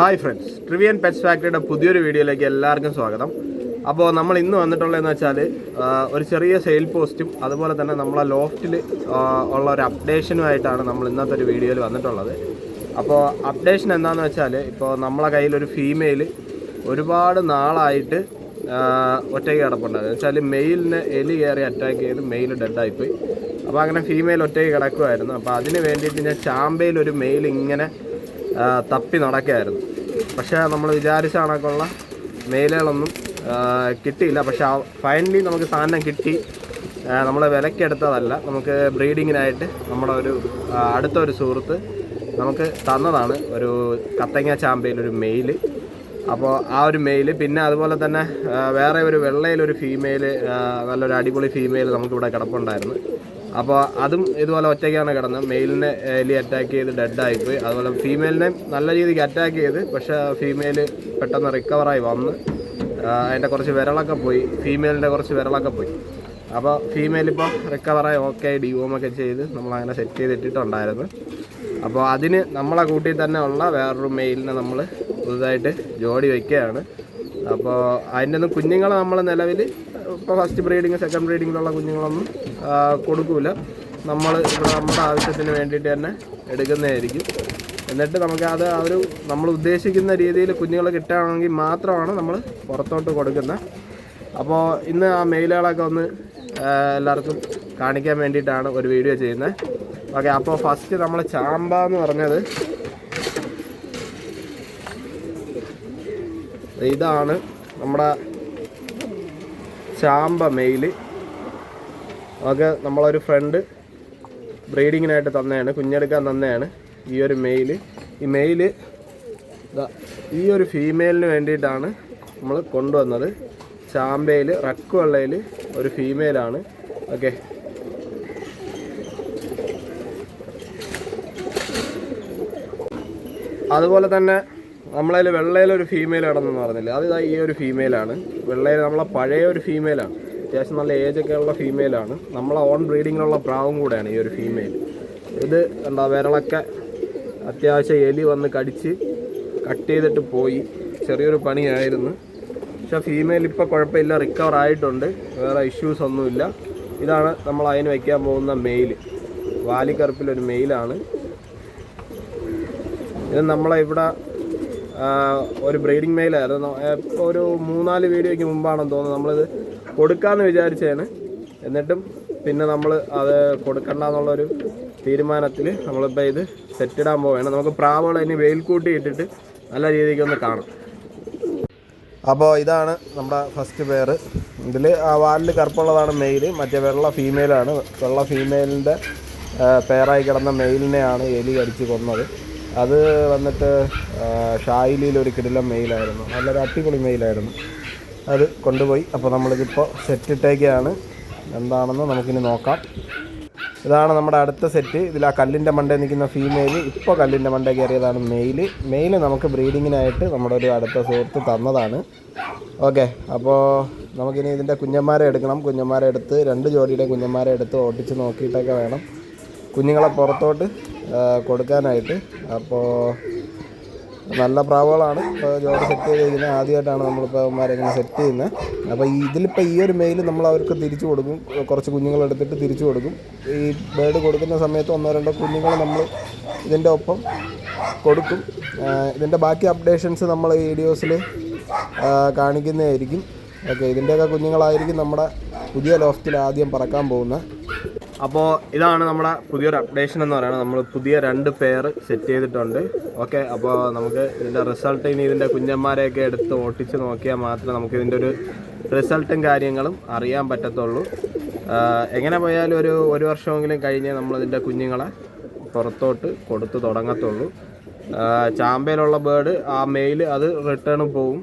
Hi friends ട്രിവിയൻ pets ഫാക്ടറിയുടെ പുതിയൊരു വീഡിയോയിലേക്ക് എല്ലാവർക്കും സ്വാഗതം. അപ്പോൾ നമ്മൾ ഇന്ന് വന്നിട്ടുള്ളതെന്ന് വെച്ചാൽ ഒരു ചെറിയ സെയിൽ പോസ്റ്റും അതുപോലെ തന്നെ നമ്മളെ ലോഫ്റ്റിൽ ഉള്ള ഒരു അപ്ഡേഷനുമായിട്ടാണ് നമ്മൾ ഇന്നത്തെ ഒരു വീഡിയോയിൽ വന്നിട്ടുള്ളത്. അപ്പോൾ അപ്ഡേഷൻ എന്താണെന്ന് വെച്ചാൽ ഇപ്പോൾ നമ്മളെ കയ്യിലൊരു ഫീമെയിൽ ഒരുപാട് നാളായിട്ട് ഒറ്റയ്ക്ക് കിടപ്പുണ്ടായിരുന്നു വെച്ചാൽ മെയിലിന് എലി കയറി അറ്റാക്ക് ചെയ്ത് മെയിൽ ഡെഡായിപ്പോയി അപ്പോൾ അങ്ങനെ ഫീമെയിൽ ഒറ്റയ്ക്ക് കിടക്കുമായിരുന്നു അപ്പോൾ അതിന് വേണ്ടിയിട്ട് ഞാൻ ചാമ്പയിൽ ഒരു മെയിൽ ഇങ്ങനെ തപ്പി നടക്കുകയായിരുന്നു. പക്ഷേ നമ്മൾ വിചാരിച്ച കണക്കുള്ള മെയിലുകളൊന്നും കിട്ടിയില്ല. പക്ഷെ ഫൈനലി നമുക്ക് സാധനം കിട്ടി. നമ്മൾ വിലക്കെടുത്തതല്ല. നമുക്ക് ബ്രീഡിങ്ങിനായിട്ട് നമ്മുടെ ഒരു അടുത്ത ഒരു സുഹൃത്ത് നമുക്ക് തന്നതാണ് ഒരു കത്തങ്ങ ചാമ്പയിൽ ഒരു മെയിൽ അപ്പോൾ ആ ഒരു മെയിൽ പിന്നെ അതുപോലെ തന്നെ വേറെ ഒരു വെള്ളയിലൊരു ഫീമെയിൽ നല്ലൊരു അടിപൊളി ഫീമെയിൽ നമുക്കിവിടെ കിടപ്പുണ്ടായിരുന്നു. അപ്പോൾ അതും ഇതുപോലെ ഒറ്റയ്ക്കാണ് കിടന്നത്. മെയിലിനെ എലി അറ്റാക്ക് ചെയ്ത് ഡെഡായിപ്പോയി അതുപോലെ ഫീമെയിലിനെ നല്ല രീതിക്ക് അറ്റാക്ക് ചെയ്ത് പക്ഷേ ഫീമെയിൽ പെട്ടെന്ന് റിക്കവറായി വന്ന് അതിന്റെ കുറച്ച് വിരളൊക്കെ പോയി. ഫീമെയിലിന്റെ കുറച്ച് വിരളൊക്കെ പോയി. അപ്പോൾ ഫീമെയിൽ ഇപ്പോൾ റിക്കവറായി ഓക്കെ ഡിവോമൊക്കെ ചെയ്ത് നമ്മളങ്ങനെ സെറ്റ് ചെയ്തിട്ടിട്ടുണ്ടായിരുന്നു അപ്പോൾ അതിന് നമ്മളെ കൂട്ടി തന്നെ ഉള്ള വേറൊരു മെയിലിനെ നമ്മൾ പുതുതായിട്ട് ജോഡി വയ്ക്കുകയാണ് അപ്പോൾ അതിന്റെ ഒന്നും കുഞ്ഞുങ്ങളെ നമ്മൾ നിലവിൽ ഇപ്പോൾ ഫസ്റ്റ് ബ്രീഡിങ് സെക്കൻഡ് ബ്രീഡിങ്ങിലുള്ള കുഞ്ഞുങ്ങളൊന്നും കൊടുക്കില്ല കൊടുക്കൂല. നമ്മൾ ഇവിടെ നമ്മുടെ ആവശ്യത്തിന് വേണ്ടിയിട്ട് തന്നെ എടുക്കുന്നതായിരിക്കും. എന്നിട്ട് നമുക്ക് അത് ഒരു നമ്മൾ ഉദ്ദേശിക്കുന്ന രീതിയിൽ കുഞ്ഞുങ്ങൾ കിട്ടുകയാണെങ്കിൽ മാത്രമാണ് നമ്മൾ പുറത്തോട്ട് കൊടുക്കുന്നത് അപ്പോൾ ഇന്ന് ആ മെയിലുകളൊക്കെ ഒന്ന് എല്ലാവർക്കും കാണിക്കാൻ വേണ്ടിയിട്ടാണ് ഒരു വീഡിയോ ചെയ്യുന്നത് ഓക്കെ അപ്പോൾ ഫസ്റ്റ് നമ്മൾ ചാമ്പ എന്ന് പറഞ്ഞത്. ഇതാണ് നമ്മുടെ ചാമ്പ മെയിൽ ഒക്കെ നമ്മളൊരു ഫ്രണ്ട് ബ്രീഡിങ്ങിനായിട്ട് തന്നെയാണ് കുഞ്ഞെടുക്കാൻ തന്നെയാണ് ഈ ഒരു മെയിൽ ഈ മെയിൽ ഈ ഒരു ഫീമെയിലിന് വേണ്ടിയിട്ടാണ് നമ്മൾ കൊണ്ടുവന്നത്. ചാമ്പയിൽ റക്കുവള്ളയിൽ ഒരു ഫീമെയിലാണ് ഓക്കെ അതുപോലെ തന്നെ നമ്മളതിൽ വെള്ളയിലൊരു ഫീമെയിൽ കിടന്നെന്ന് പറഞ്ഞില്ല അത് ഈ ഒരു ഫീമെയിലാണ് വെള്ളയിൽ നമ്മളെ പഴയ ഒരു ഫീമെയിലാണ് അത്യാവശ്യം നല്ല ഏജൊക്കെ ഉള്ള ഫീമെയിലാണ് നമ്മളെ ഓൺ ബ്രീഡിങ്ങിലുള്ള പ്രാവും കൂടെയാണ് ഈ ഒരു ഫീമെയിൽ ഇത് എന്താ വിരളൊക്കെ അത്യാവശ്യം എലി വന്ന് കടിച്ച് കട്ട് ചെയ്തിട്ട് പോയി. ചെറിയൊരു പണിയായിരുന്നു. പക്ഷെ ഫീമെയിൽ ഇപ്പോൾ കുഴപ്പമില്ല റിക്കവർ ആയിട്ടുണ്ട്. വേറെ ഇഷ്യൂസ് ഒന്നുമില്ല. ഇതാണ് നമ്മൾ അതിന് വയ്ക്കാൻ പോകുന്ന മെയിൽ വാലിക്കറുപ്പിലൊരു മെയിലാണ് ഇത് നമ്മളെ ഇവിടെ ഒരു ബ്രീഡിംഗ് മെയിലായിരുന്നു ഒരു മൂന്നാൽ വീഡിയോയ്ക്ക് മുമ്പാണെന്ന് തോന്നുന്നു. നമ്മളിത് കൊടുക്കാമെന്ന് വിചാരിച്ചതാണ് എന്നിട്ടും പിന്നെ നമ്മൾ അത് കൊടുക്കണ്ട എന്നുള്ളൊരു തീരുമാനത്തിൽ നമ്മളിപ്പോൾ ഇത് സെറ്റിടാൻ പോവുകയാണ് നമുക്ക് പ്രാവുകൾ ഇനി വെയിൽ കൂട്ടി ഇട്ടിട്ട് നല്ല രീതിക്ക് ഒന്ന് കാണാം. അപ്പോൾ ഇതാണ് നമ്മുടെ ഫസ്റ്റ് പെയർ ഇതിൽ ആ വാലിൽ കറുപ്പുള്ളതാണ് മെയിൽ മറ്റേ വെള്ള ഫീമെയിലാണ് വെള്ള ഫീമെയിലിന്റെ പെയറായി കിടന്ന മെയിലിനെയാണ് എലി കടിച്ച് കൊന്നത്. അത് വന്നിട്ട് ഷായിലിയിൽ ഒരു കിടിലം മെയിലായിരുന്നു നല്ലൊരു അടിപൊളി മെയിലായിരുന്നു അത് കൊണ്ടുപോയി. അപ്പോൾ നമ്മളിതിപ്പോൾ സെറ്റിട്ടേക്കാണ് എന്താണെന്ന് നമുക്കിനി നോക്കാം. ഇതാണ് നമ്മുടെ അടുത്ത സെറ്റ് ഇതിൽ ആ കല്ലിന്റെ മണ്ടേ നിൽക്കുന്ന ഫീമെയിൽ ഇപ്പോൾ കല്ലിന്റെ മണ്ടേ കയറിയതാണ് മെയിൽ മെയിൽ നമുക്ക് ബ്രീഡിങ്ങിനായിട്ട് നമ്മുടെ ഒരു അടുത്ത സുഹൃത്ത് തന്നതാണ്. ഓക്കെ അപ്പോൾ നമുക്കിനി ഇതിന്റെ കുഞ്ഞന്മാരെ എടുക്കണം. കുഞ്ഞന്മാരെ എടുത്ത് രണ്ട് ജോഡിയുടെ കുഞ്ഞന്മാരെ എടുത്ത് ഓട്ടിച്ച് നോക്കിയിട്ടൊക്കെ വേണം. കുഞ്ഞുങ്ങളെ പുറത്തോട്ട് കൊടുക്കാനായിട്ട്. അപ്പോൾ നല്ല പ്രാവുകളാണ്. ഇപ്പോൾ ജോഡി സെറ്റ് ചെയ്തിരിക്കുന്നത് ആദ്യമായിട്ടാണ് നമ്മളിപ്പോൾ അവന്മാരെങ്ങനെ സെറ്റ് ചെയ്യുന്നത് അപ്പോൾ ഇതിലിപ്പോൾ ഈ ഒരു മെയിൽ നമ്മൾ അവർക്ക് തിരിച്ചു കൊടുക്കും. കുറച്ച് കുഞ്ഞുങ്ങളെടുത്തിട്ട് തിരിച്ചു കൊടുക്കും. ഈ ബേഡ് കൊടുക്കുന്ന സമയത്ത് ഒന്നോ രണ്ടോ കുഞ്ഞുങ്ങൾ നമ്മൾ ഇതിന്റെ ഒപ്പം കൊടുക്കും. ഇതിന്റെ ബാക്കി അപ്ഡേഷൻസ് നമ്മൾ ഈ വീഡിയോസിൽ കാണിക്കുന്നതായിരിക്കും ഓക്കെ ഇതിന്റെയൊക്കെ കുഞ്ഞുങ്ങളായിരിക്കും നമ്മുടെ പുതിയ ലോഫ്റ്റിൽ ആദ്യം പറക്കാൻ പോകുന്നത് അപ്പോൾ ഇതാണ് നമ്മുടെ പുതിയൊരു അപ്ഡേഷൻ എന്ന് പറയുന്നത്. നമ്മൾ പുതിയ രണ്ട് പെയർ സെറ്റ് ചെയ്തിട്ടുണ്ട്. ഓക്കെ അപ്പോൾ നമുക്ക് ഇതിന്റെ റിസൾട്ട് ഇനി ഇതിന്റെ കുഞ്ഞന്മാരെയൊക്കെ എടുത്ത് ഓട്ടിച്ച് നോക്കിയാൽ മാത്രമേ നമുക്ക് ഇതിന്റെ ഒരു റിസൾട്ടും കാര്യങ്ങളും അറിയാൻ പറ്റത്തുള്ളൂ. എങ്ങനെ പോയാലും ഒരു ഒരു വർഷമെങ്കിലും കഴിഞ്ഞ് നമ്മളിതിന്റെ കുഞ്ഞുങ്ങളെ പുറത്തോട്ട് കൊടുത്തു തുടങ്ങത്തുള്ളൂ. ചാമ്പയിലുള്ള ബേർഡ് ആ മെയിൽ അത് റിട്ടേൺ പോവും.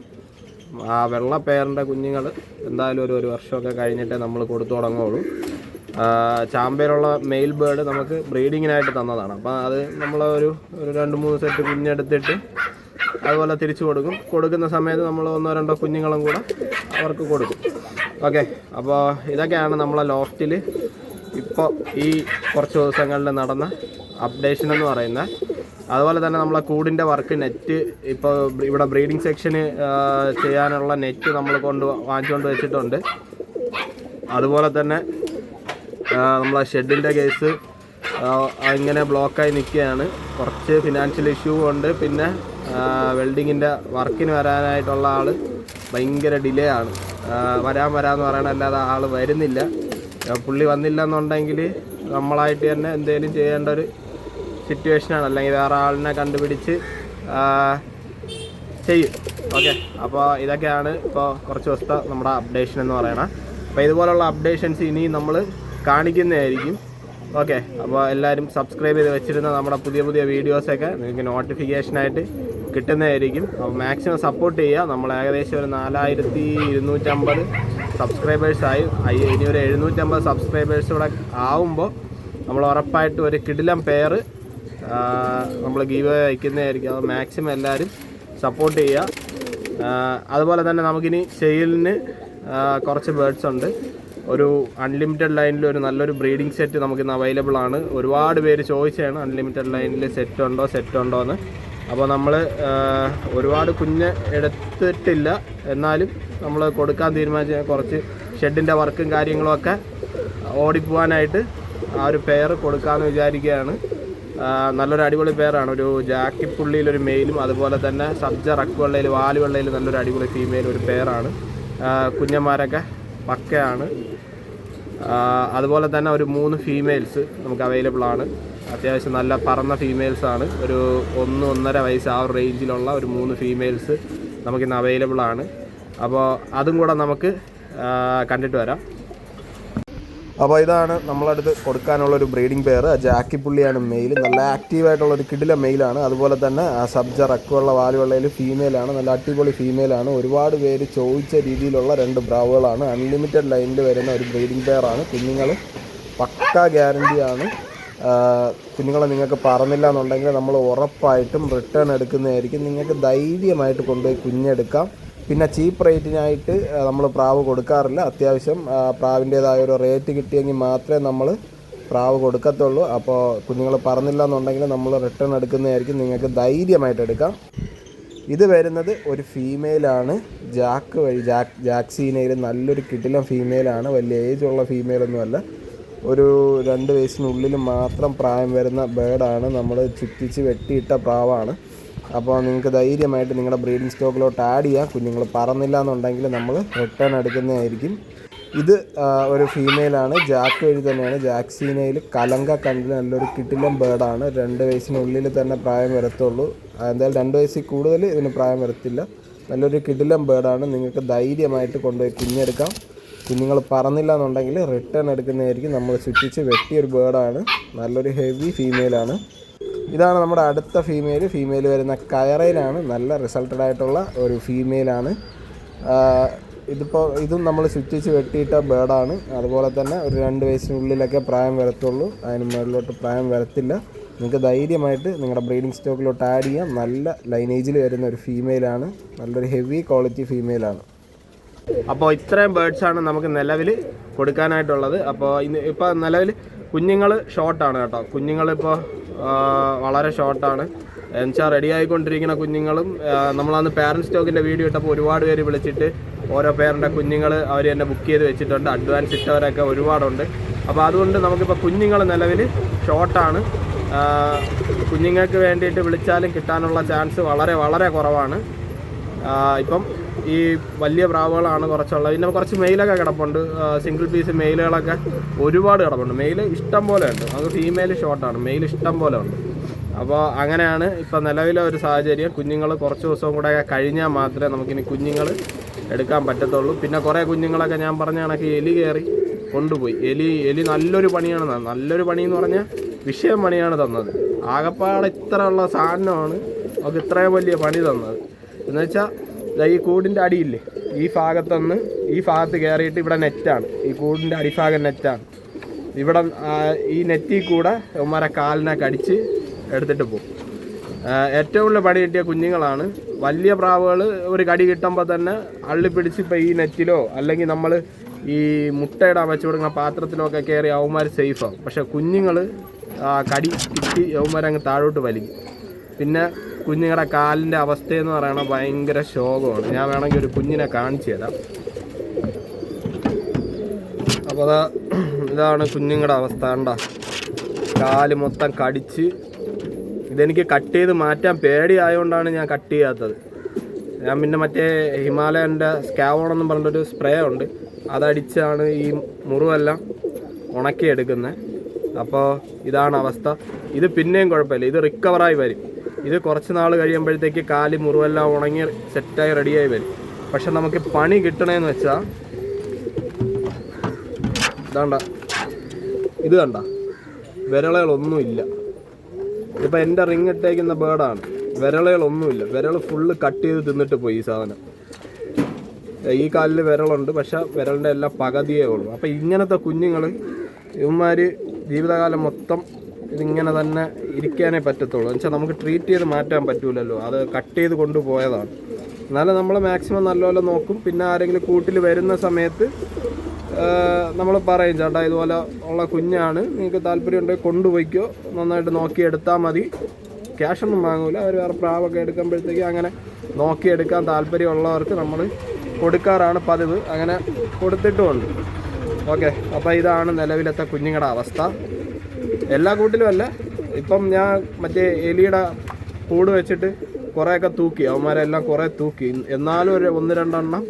ആ വെള്ള പേറിന്റെ കുഞ്ഞുങ്ങൾ എന്തായാലും ഒരു ഒരു വർഷമൊക്കെ കഴിഞ്ഞിട്ടേ നമ്മൾ കൊടുത്തു തുടങ്ങുള്ളൂ ചാമ്പയിലുള്ള മെയിൽ ബേർഡ് നമുക്ക് ബ്രീഡിങ്ങിനായിട്ട് തന്നതാണ്. അപ്പോൾ അത് നമ്മൾ ഒരു ഒരു രണ്ട് മൂന്ന് സെറ്റ് കുഞ്ഞെടുത്തിട്ട് അതുപോലെ തിരിച്ചു കൊടുക്കും. കൊടുക്കുന്ന സമയത്ത് നമ്മൾ ഒന്നോ രണ്ടോ കുഞ്ഞുങ്ങളും കൂടെ അവർക്ക് കൊടുക്കും. ഓക്കെ. അപ്പോൾ ഇതൊക്കെയാണ് നമ്മളെ ലോഫ്റ്റിൽ ഇപ്പോൾ ഈ കുറച്ച് ദിവസങ്ങളിൽ നടന്ന അപ്ഡേഷൻ എന്ന് പറയുന്നത് അതുപോലെ തന്നെ നമ്മളെ കൂടിന്റെ വർക്ക് നെറ്റ് ഇപ്പോൾ ഇവിടെ ബ്രീഡിംഗ് സെക്ഷന് ചെയ്യാനുള്ള നെറ്റ് നമ്മൾ കൊണ്ട് വാങ്ങിച്ചുകൊണ്ട് വെച്ചിട്ടുണ്ട്. അതുപോലെ തന്നെ നമ്മളെ ഷെഡിന്റെ കേസ് ഇങ്ങനെ ബ്ലോക്കായി നിൽക്കുകയാണ്. കുറച്ച് ഫിനാൻഷ്യൽ ഇഷ്യൂ ഉണ്ട്. പിന്നെ വെൽഡിങ്ങിന്റെ വർക്കിന് വരാനായിട്ടുള്ള ആൾ ഭയങ്കര ഡിലേ ആണ്. വരാൻ വരാമെന്ന് പറയണ അല്ലാതെ ആൾ വരുന്നില്ല. പുള്ളി വന്നില്ല എന്നുണ്ടെങ്കിൽ നമ്മളായിട്ട് തന്നെ എന്തെങ്കിലും ചെയ്യേണ്ട ഒരു സിറ്റുവേഷനാണ് അല്ലെങ്കിൽ വേറെ ആളിനെ കണ്ടുപിടിച്ച് ചെയ്യും. ഓക്കെ അപ്പോൾ ഇതൊക്കെയാണ് ഇപ്പോൾ കുറച്ച് ദിവസത്തെ നമ്മുടെ അപ്ഡേഷൻ എന്ന് പറയണത് അപ്പോൾ ഇതുപോലുള്ള അപ്ഡേഷൻസ് ഇനി നമ്മൾ കാണിക്കുന്നതായിരിക്കും. ഓക്കെ അപ്പോൾ എല്ലാവരും സബ്സ്ക്രൈബ് ചെയ്ത് വെച്ചിരുന്ന നമ്മുടെ പുതിയ പുതിയ വീഡിയോസൊക്കെ നിങ്ങൾക്ക് നോട്ടിഫിക്കേഷനായിട്ട് കിട്ടുന്നതായിരിക്കും. അപ്പോൾ മാക്സിമം സപ്പോർട്ട് ചെയ്യുക. നമ്മൾ ഏകദേശം ഒരു നാലായിരത്തി ഇരുന്നൂറ്റമ്പത് സബ്സ്ക്രൈബേഴ്സായി ഇനി ഒരു എഴുന്നൂറ്റമ്പത് സബ്സ്ക്രൈബേഴ്സ് കൂടെ ആവുമ്പോൾ നമ്മൾ ഉറപ്പായിട്ട് ഒരു കിടിലം പേര് നമ്മൾ ഗീവ് അയക്കുന്നതായിരിക്കും. അത് മാക്സിമം എല്ലാവരും സപ്പോർട്ട് ചെയ്യുക. അതുപോലെ തന്നെ നമുക്കിനി സെയിലിന് കുറച്ച് ബേർഡ്സ് ഉണ്ട്. ഒരു അൺലിമിറ്റഡ് ലൈനിൽ ഒരു നല്ലൊരു ബ്രീഡിംഗ് സെറ്റ് നമുക്ക് ഇന്ന് അവൈലബിൾ ആണ്. ഒരുപാട് പേര് ചോദിച്ചാണ് അൺലിമിറ്റഡ് ലൈനിൽ സെറ്റ് ഉണ്ടോ സെറ്റ് ഉണ്ടോ എന്ന്. അപ്പോൾ നമ്മൾ ഒരുപാട് കുഞ്ഞ് എടുത്തിട്ടില്ല. എന്നാലും നമ്മൾ കൊടുക്കാൻ തീരുമാനിച്ച കുറച്ച് ഷെഡിന്റെ വർക്കും കാര്യങ്ങളുമൊക്കെ ഓടിപ്പോവാനായിട്ട് ആ ഒരു പെയർ കൊടുക്കാമെന്ന് വിചാരിക്കുകയാണ്. നല്ലൊരു അടിപൊളി പേരാണ് ഒരു ജാക്കി പുള്ളിയിൽ ഒരു മെയിലും അതുപോലെ തന്നെ സബ്ജ റക്ക് വെള്ളയിൽ വാൽ വെള്ളയിൽ നല്ലൊരു അടിപൊളി ഫീമെയിൽ ഒരു പേരാണ് കുഞ്ഞന്മാരൊക്കെ പക്കയാണ്. അതുപോലെ തന്നെ ഒരു മൂന്ന് ഫീമെയിൽസ് നമുക്ക് അവൈലബിൾ ആണ്. അത്യാവശ്യം നല്ല പറന്ന ഫീമെയിൽസ് ആണ്. ഒരു ഒന്ന് ഒന്നര വയസ്സ് ആ ഒരു റേഞ്ചിലുള്ള ഒരു മൂന്ന് ഫീമെയിൽസ് നമുക്കിന്ന് അവൈലബിൾ ആണ്. അപ്പോൾ അതും കൂടെ നമുക്ക് കണ്ടിട്ട് വരാം. അപ്പോൾ ഇതാണ് നമ്മളടുത്ത് കൊടുക്കാനുള്ള ഒരു ബ്രീഡിംഗ് പെയർ. ജാക്കി പുള്ളിയാണ് മെയിൽ. നല്ല ആക്റ്റീവായിട്ടുള്ള ഒരു കിടില മെയിലാണ്. അതുപോലെ തന്നെ സബ്ജ റക്കുള്ള വാലുവെള്ളയിൽ ഫീമെയിലാണ്. നല്ല അടിപൊളി ഫീമെയിലാണ്. ഒരുപാട് പേര് ചോദിച്ച രീതിയിലുള്ള രണ്ട് ബ്രാവുകളാണ്. അൺലിമിറ്റഡ് ലൈനിൽ വരുന്ന ഒരു ബ്രീഡിംഗ് പെയറാണ് കുഞ്ഞുങ്ങൾ പക്ക ഗ്യാരണ്ടിയാണ് കുഞ്ഞുങ്ങളെ നിങ്ങൾക്ക് പറഞ്ഞില്ല എന്നുണ്ടെങ്കിൽ നമ്മൾ ഉറപ്പായിട്ടും റിട്ടേൺ എടുക്കുന്നതായിരിക്കും. നിങ്ങൾക്ക് ധൈര്യമായിട്ട് കൊണ്ടുപോയി കുഞ്ഞെടുക്കാം. പിന്നെ ചീപ്പ് റേറ്റിനായിട്ട് നമ്മൾ പ്രാവ് കൊടുക്കാറില്ല. അത്യാവശ്യം പ്രാവിന്റേതായ ഒരു റേറ്റ് കിട്ടിയെങ്കിൽ മാത്രമേ നമ്മൾ പ്രാവ് കൊടുക്കത്തുള്ളൂ. അപ്പോൾ കുഞ്ഞുങ്ങൾ പറഞ്ഞില്ല എന്നുണ്ടെങ്കിൽ നമ്മൾ റിട്ടേൺ എടുക്കുന്നതായിരിക്കും. നിങ്ങൾക്ക് ധൈര്യമായിട്ട് എടുക്കാം. ഇത് വരുന്നത് ഒരു ഫീമെയിലാണ് ജാക്ക് വഴി ജാക്ക് ജാക്സീനയിൽ നല്ലൊരു കിടിലം ഫീമെയിലാണ് വലിയ ഏജുള്ള ഫീമെയിലൊന്നുമല്ല ഒരു രണ്ട് വയസ്സിനുള്ളിൽ മാത്രം പ്രായം വരുന്ന ബേഡാണ് നമ്മൾ ചുറ്റിച്ച് വെട്ടിയിട്ട പ്രാവാണ്. അപ്പോൾ നിങ്ങൾക്ക് ധൈര്യമായിട്ട് നിങ്ങളുടെ ബ്രീഡിംഗ് സ്റ്റോക്കിലോട്ട് ആഡ് ചെയ്യാം. കുഞ്ഞുങ്ങൾ പറന്നില്ല എന്നുണ്ടെങ്കിൽ നമ്മൾ റിട്ടേൺ എടുക്കുന്നതായിരിക്കും. ഇത് ഒരു ഫീമെയിലാണ്. ജാക്ക് വഴി തന്നെയാണ്. ജാക്സീനയിൽ കലങ്ക കണ്ടിൽ നല്ലൊരു കിട്ടിലം ബേർഡാണ്. രണ്ട് വയസ്സിനുള്ളിൽ തന്നെ പ്രായം വരത്തുള്ളൂ. എന്തായാലും രണ്ട് വയസ്സിൽ കൂടുതൽ ഇതിന് പ്രായം വരത്തില്ല. നല്ലൊരു കിടിലം ബേർഡാണ്. നിങ്ങൾക്ക് ധൈര്യമായിട്ട് കൊണ്ടുപോയി കുഞ്ഞെടുക്കാം. കുഞ്ഞുങ്ങൾ പറന്നില്ല എന്നുണ്ടെങ്കിൽ റിട്ടേൺ എടുക്കുന്നതായിരിക്കും. നമ്മൾ ചുറ്റിച്ച് വെട്ടിയൊരു ബേർഡാണ്. നല്ലൊരു ഹെവി ഫീമെയിലാണ്. ഇതാണ് നമ്മുടെ അടുത്ത ഫീമെയിൽ ഫീമെയിൽ വരുന്ന കയറയിലാണ്. നല്ല റിസൾട്ടഡ് ആയിട്ടുള്ള ഒരു ഫീമെയിലാണ് ഇതിപ്പോൾ ഇതും നമ്മൾ സ്വിച്ച് വെച്ച് വെട്ടിയിട്ട ബേർഡാണ് അതുപോലെ തന്നെ ഒരു രണ്ട് വയസ്സിനുള്ളിലൊക്കെ പ്രായം വരത്തുള്ളൂ. അതിന് മുകളിലോട്ട് പ്രായം വരത്തില്ല. നിങ്ങൾക്ക് ധൈര്യമായിട്ട് നിങ്ങളുടെ ബ്രീഡിംഗ് സ്റ്റോക്കിലോട്ട് ആഡ് ചെയ്യാം. നല്ല ലൈനേജിൽ വരുന്ന ഒരു ഫീമെയിലാണ് നല്ലൊരു ഹെവി ക്വാളിറ്റി ഫീമെയിലാണ് അപ്പോൾ ഇത്രയും ബേർഡ്സ് ആണ് നമുക്ക് നിലവിൽ കൊടുക്കാനായിട്ടുള്ളത്. അപ്പോൾ ഇന്ന് ഇപ്പോൾ നിലവിൽ കുഞ്ഞുങ്ങൾ ഷോർട്ടാണ് കേട്ടോ. കുഞ്ഞുങ്ങളിപ്പോൾ വളരെ ഷോർട്ടാണ് എന്നുവെച്ചാൽ റെഡി ആയിക്കൊണ്ടിരിക്കുന്ന കുഞ്ഞുങ്ങളും നമ്മളന്ന് പാരൻസ് സ്റ്റോക്കിന്റെ വീഡിയോ ഇട്ടപ്പോൾ ഒരുപാട് പേര് വിളിച്ചിട്ട് ഓരോ പേരന്റെ കുഞ്ഞുങ്ങൾ അവർ തന്നെ ബുക്ക് ചെയ്ത് വെച്ചിട്ടുണ്ട്. അഡ്വാൻസ് ഇട്ടവരൊക്കെ ഒരുപാടുണ്ട്. അപ്പോൾ അതുകൊണ്ട് നമുക്കിപ്പോൾ കുഞ്ഞുങ്ങൾ നിലവിൽ ഷോർട്ടാണ് കുഞ്ഞുങ്ങൾക്ക് വേണ്ടിയിട്ട് വിളിച്ചാലും കിട്ടാനുള്ള ചാൻസ് വളരെ വളരെ കുറവാണ്. ഇപ്പം ഈ വലിയ പ്രാവുകളാണ് കുറച്ചുള്ളത്. പിന്നെ കുറച്ച് മെയിലൊക്കെ കിടപ്പുണ്ട്. സിംഗിൾ പീസ് മെയിലുകളൊക്കെ ഒരുപാട് കിടപ്പുണ്ട്. മെയിൽ ഇഷ്ടം പോലെ ഉണ്ട്. അത് ഫീമെയിൽ ഷോർട്ടാണ് മെയിൽ ഇഷ്ടം പോലെ ഉണ്ട്. അപ്പോൾ അങ്ങനെയാണ് ഇപ്പം നിലവിലെ ഒരു സാഹചര്യം. കുഞ്ഞുങ്ങൾ കുറച്ച് ദിവസവും കൂടെ കഴിഞ്ഞാൽ മാത്രമേ നമുക്കിനി കുഞ്ഞുങ്ങൾ എടുക്കാൻ പറ്റത്തുള്ളൂ. പിന്നെ കുറേ കുഞ്ഞുങ്ങളൊക്കെ ഞാൻ പറഞ്ഞ കണക്ക് എലി കയറി കൊണ്ടുപോയി. എലി എലി നല്ലൊരു പണിയാണ് തന്നത്. നല്ലൊരു പണി എന്ന് പറഞ്ഞാൽ വിഷയം പണിയാണ് തന്നത്. ആകപ്പാടെ ഇത്ര ഉള്ള സാധനമാണ്. നമുക്ക് ഇത്രയും വലിയ പണി തന്നത്. എന്ന് വെച്ചാൽ ഈ കൂടിന്റെ അടിയില്ലേ? ഈ ഭാഗത്തുനിന്ന് ഈ ഭാഗത്ത് കയറിയിട്ട് ഇവിടെ നെറ്റാണ്. ഈ കൂടിന്റെ അടിഭാഗം നെറ്റാണ്. ഇവിടെ ആ, ഈ നെറ്റിൽ കൂടെ ഉമ്മരെ കാലിനെ കടിച്ച് എടുത്തിട്ട് പോകും. ആ, ഏറ്റവും കൂടുതൽ പണി കിട്ടിയ കുഞ്ഞുങ്ങളാണ്. വലിയ പ്രാവുകൾ ഒരു കടി കിട്ടുമ്പോൾ തന്നെ അള്ളി പിടിച്ച് ഇപ്പോൾ ഈ നെറ്റിലോ അല്ലെങ്കിൽ നമ്മൾ ഈ മുട്ടയിടാൻ വെച്ച് കൊടുക്കുന്ന പാത്രത്തിലോ ഒക്കെ കയറി അവന്മാർ സേഫാവും പക്ഷേ കുഞ്ഞുങ്ങൾ കടി കിട്ടി അവന്മാരങ്ങ് താഴോട്ട് വലിക്കും പിന്നെ കുഞ്ഞുങ്ങളുടെ കാലിന്റെ അവസ്ഥയെന്ന് പറയുന്നത് ഭയങ്കര ശോകമാണ്. ഞാൻ വേണമെങ്കിൽ ഒരു കുഞ്ഞിനെ കാണിച്ചു തരാം. അപ്പോൾ അതാ ഇതാണ് കുഞ്ഞുങ്ങളുടെ അവസ്ഥ കണ്ട. കാൽ മൊത്തം കടിച്ച്. ഇതെനിക്ക് കട്ട് ചെയ്ത് മാറ്റാൻ പേടി ആയതുകൊണ്ടാണ് ഞാൻ കട്ട് ചെയ്യാത്തത്. ഞാൻ പിന്നെ മറ്റേ ഹിമാലയന്റെ സ്കാവോൺ എന്നും പറഞ്ഞിട്ടൊരു സ്പ്രേ ഉണ്ട്. അതടിച്ചാണ് ഈ മുറിവെല്ലാം ഉണക്കിയെടുക്കുന്നത്. അപ്പോൾ ഇതാണ് അവസ്ഥ. ഇത് പിന്നെയും കുഴപ്പമില്ല. ഇത് റിക്കവറായി വരും. ഇത് കുറച്ച് നാൾ കഴിയുമ്പോഴത്തേക്ക് കാൽ മുറിവെല്ലാം ഉണങ്ങി സെറ്റായി റെഡിയായി വരും. പക്ഷെ നമുക്ക് പണി കിട്ടണേന്ന് വെച്ചാൽ ഇതാണ്ട. ഇത് കണ്ട. വിരളകളൊന്നുമില്ല ഇപ്പം എന്റെ റിങ് ഇട്ടേക്കുന്ന ബേർഡാണ് വിരളകളൊന്നുമില്ല. വിരൾ ഫുള്ള് കട്ട് ചെയ്ത് തിന്നിട്ട് പോയി ഈ സാധനം. ഈ കാലിൽ വിരളുണ്ട്. പക്ഷെ വിരലിന്റെ എല്ലാം പകുതിയേ ഉള്ളൂ. അപ്പം ഇങ്ങനത്തെ കുഞ്ഞുങ്ങൾ ഇവന്മാർ ജീവിതകാലം മൊത്തം ഇതിങ്ങനെ തന്നെ ഇരിക്കാനേ പറ്റത്തുള്ളൂ. എന്നുവെച്ചാൽ നമുക്ക് ട്രീറ്റ് ചെയ്ത് മാറ്റാൻ പറ്റൂലല്ലോ. അത് കട്ട് ചെയ്ത് കൊണ്ടുപോയതാണ്. എന്നാലും നമ്മൾ മാക്സിമം നല്ലപോലെ നോക്കും. പിന്നെ ആരെങ്കിലും കൂട്ടിൽ വരുന്ന സമയത്ത് നമ്മൾ പറയും ചേട്ടാ ഇതുപോലെ ഉള്ള കുഞ്ഞാണ്. നിങ്ങൾക്ക് താല്പര്യം ഉണ്ടെങ്കിൽ കൊണ്ടുപോയിക്കോ. നന്നായിട്ട് നോക്കി എടുത്താൽ മതി. ക്യാഷൊന്നും വാങ്ങൂല. അവർ വേറെ പ്രാവൊക്കെ എടുക്കുമ്പോഴത്തേക്ക് അങ്ങനെ നോക്കിയെടുക്കാൻ താല്പര്യമുള്ളവർക്ക് നമ്മൾ കൊടുക്കാറാണ് പതിവ്. അങ്ങനെ കൊടുത്തിട്ടുമുണ്ട്. ഓക്കെ. അപ്പോൾ ഇതാണ് നിലവിലത്തെ കുഞ്ഞുങ്ങളുടെ അവസ്ഥ. എല്ലാ കൂട്ടിലും അല്ല. ഇപ്പം ഞാൻ മറ്റേ എലിയുടെ കൂട് വെച്ചിട്ട് കുറേയൊക്കെ തൂക്കി അവന്മാരെല്ലാം കുറേ തൂക്കി. എന്നാലും ഒരു ഒന്ന് രണ്ടെണ്ണം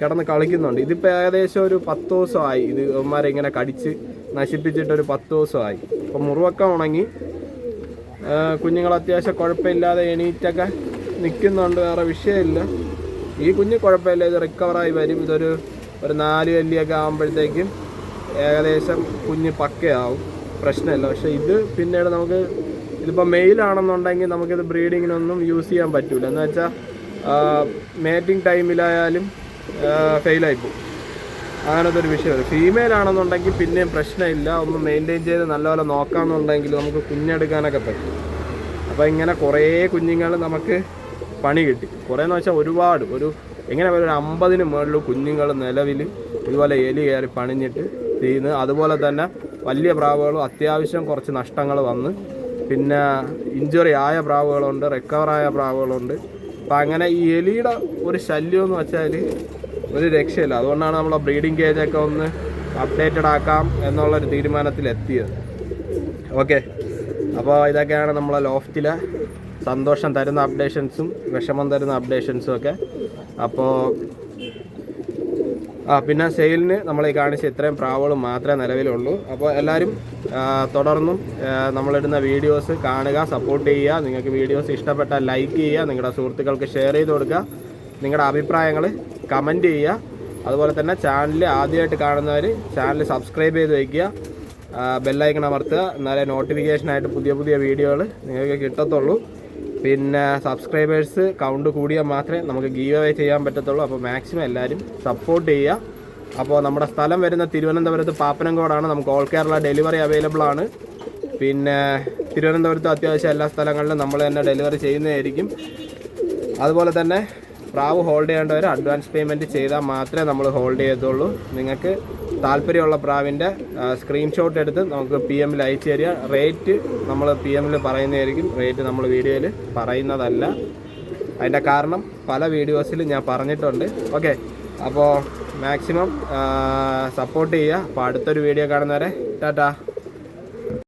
കിടന്ന് കളിക്കുന്നുണ്ട്. ഇതിപ്പോൾ ഏകദേശം ഒരു പത്ത് ദിവസമായി ഇത് അവന്മാരെ ഇങ്ങനെ കടിച്ച് നശിപ്പിച്ചിട്ട് ഒരു പത്ത് ദിവസമായി. അപ്പം മുറിവൊക്കെ ഉണങ്ങി. കുഞ്ഞുങ്ങൾ അത്യാവശ്യം കുഴപ്പമില്ലാതെ എണീറ്റൊക്കെ നിൽക്കുന്നുണ്ട് വേറെ വിഷയമില്ല. ഈ കുഞ്ഞ് കുഴപ്പമില്ല ഇത് റിക്കവറായി വരും. ഇതൊരു ഒരു നാല് കല്ലിയൊക്കെ ആകുമ്പോഴത്തേക്കും ഏകദേശം കുഞ്ഞ് പക്കയാവും. പ്രശ്നമില്ല. പക്ഷെ ഇത് പിന്നീട് നമുക്ക് ഇതിപ്പോൾ മെയിലാണെന്നുണ്ടെങ്കിൽ നമുക്കിത് ബ്രീഡിങ്ങിനൊന്നും യൂസ് ചെയ്യാൻ പറ്റില്ല എന്ന് വെച്ചാൽ മേറ്റിംഗ് ടൈമിലായാലും ഫെയിലായി പോകും. അങ്ങനത്തെ ഒരു വിഷയമാണ് ഫീമെയിൽ ആണെന്നുണ്ടെങ്കിൽ പിന്നെയും പ്രശ്നമില്ല. ഒന്ന് മെയിന്റെയിൻ ചെയ്ത് നല്ലപോലെ നോക്കാമെന്നുണ്ടെങ്കിൽ നമുക്ക് കുഞ്ഞെടുക്കാനൊക്കെ പറ്റും. അപ്പോൾ ഇങ്ങനെ കുറേ കുഞ്ഞുങ്ങൾ നമുക്ക് പണി കിട്ടി. കുറേ എന്ന് വെച്ചാൽ ഒരുപാട്. ഒരു എങ്ങനെ ഒരു അമ്പതിന് മുകളിൽ കുഞ്ഞുങ്ങൾ നിലവിൽ ഇതുപോലെ എലി കയറി പണിഞ്ഞിട്ട് ചെയ്യുന്നത് അതുപോലെ തന്നെ വലിയ പ്രാവുകളും അത്യാവശ്യം കുറച്ച് നഷ്ടങ്ങൾ വന്ന്. പിന്നെ ഇഞ്ചുറി ആയ പ്രാവുകളുണ്ട് റിക്കവറായ പ്രാവുകളുണ്ട്. അപ്പം അങ്ങനെ ഈ എലിയുടെ ഒരു ശല്യം എന്ന് വെച്ചാൽ ഒരു രക്ഷയില്ല. അതുകൊണ്ടാണ് നമ്മൾ ബ്രീഡിംഗ് കേജൊക്കെ ഒന്ന് അപ്ഡേറ്റഡ് ആക്കാം എന്നുള്ളൊരു തീരുമാനത്തിലെത്തിയത്. ഓക്കെ അപ്പോൾ ഇതൊക്കെയാണ് നമ്മളെ ലോഫ്റ്റിലെ സന്തോഷം തരുന്ന അപ്ഡേഷൻസും വിഷമം തരുന്ന അപ്ഡേഷൻസും ഒക്കെ. അപ്പോൾ ആ പിന്നെ സെയിലിന് നമ്മൾ ഈ കാണിച്ച ഇത്രയും പ്രാവുകൾ മാത്രമേ നിലവിലുള്ളൂ. അപ്പോൾ എല്ലാവരും തുടർന്നും നമ്മളിടുന്ന വീഡിയോസ് കാണുക സപ്പോർട്ട് ചെയ്യുക. നിങ്ങൾക്ക് വീഡിയോസ് ഇഷ്ടപ്പെട്ടാൽ ലൈക്ക് ചെയ്യുക നിങ്ങളുടെ സുഹൃത്തുക്കൾക്ക് ഷെയർ ചെയ്ത് കൊടുക്കുക. നിങ്ങളുടെ അഭിപ്രായങ്ങൾ കമന്റ് ചെയ്യുക. അതുപോലെ തന്നെ ചാനൽ ആദ്യമായിട്ട് കാണുന്നവർ ചാനൽ സബ്സ്ക്രൈബ് ചെയ്ത് വയ്ക്കുക ബെല്ലൈക്കൺ അമർത്തുക. എന്നാലേ നോട്ടിഫിക്കേഷനായിട്ട് പുതിയ പുതിയ വീഡിയോകൾ നിങ്ങൾക്ക് കിട്ടത്തുള്ളൂ. പിന്നെ സബ്സ്ക്രൈബേഴ്സ് കൗണ്ട് കൂടിയാൽ മാത്രമേ നമുക്ക് ഗീവ് അവേ ചെയ്യാൻ പറ്റത്തുള്ളൂ. അപ്പോൾ മാക്സിമം എല്ലാവരും സപ്പോർട്ട് ചെയ്യുക. അപ്പോൾ നമ്മുടെ സ്ഥലം വരുന്ന തിരുവനന്തപുരത്ത് പാപ്പനംകോടാണ്. നമുക്ക് ഓൾ കേരള ഡെലിവറി അവൈലബിൾ ആണ്. പിന്നെ തിരുവനന്തപുരത്ത് അത്യാവശ്യം എല്ലാ സ്ഥലങ്ങളിലും നമ്മൾ തന്നെ ഡെലിവറി ചെയ്യുന്നതായിരിക്കും. അതുപോലെ തന്നെ പ്രാവ് ഹോൾഡ് ചെയ്യേണ്ടവർ അഡ്വാൻസ് പേയ്മെന്റ് ചെയ്താൽ മാത്രമേ നമ്മൾ ഹോൾഡ് ചെയ്യത്തുള്ളൂ. നിങ്ങൾക്ക് താല്പര്യമുള്ള പ്രാവിന്റെ സ്ക്രീൻഷോട്ട് എടുത്ത് നമുക്ക് പി എമ്മിൽ അയച്ചു തരിക. റേറ്റ് നമ്മൾ പി എമ്മിൽ പറയുന്നതായിരിക്കും. റേറ്റ് നമ്മൾ വീഡിയോയിൽ പറയുന്നതല്ല. അതിന്റെ കാരണം പല വീഡിയോസിൽ ഞാൻ പറഞ്ഞിട്ടുണ്ട്. ഓക്കെ അപ്പോൾ മാക്സിമം സപ്പോർട്ട് ചെയ്യുക. അപ്പോൾ അടുത്തൊരു വീഡിയോ കാണുന്നവരെ ടാറ്റാ.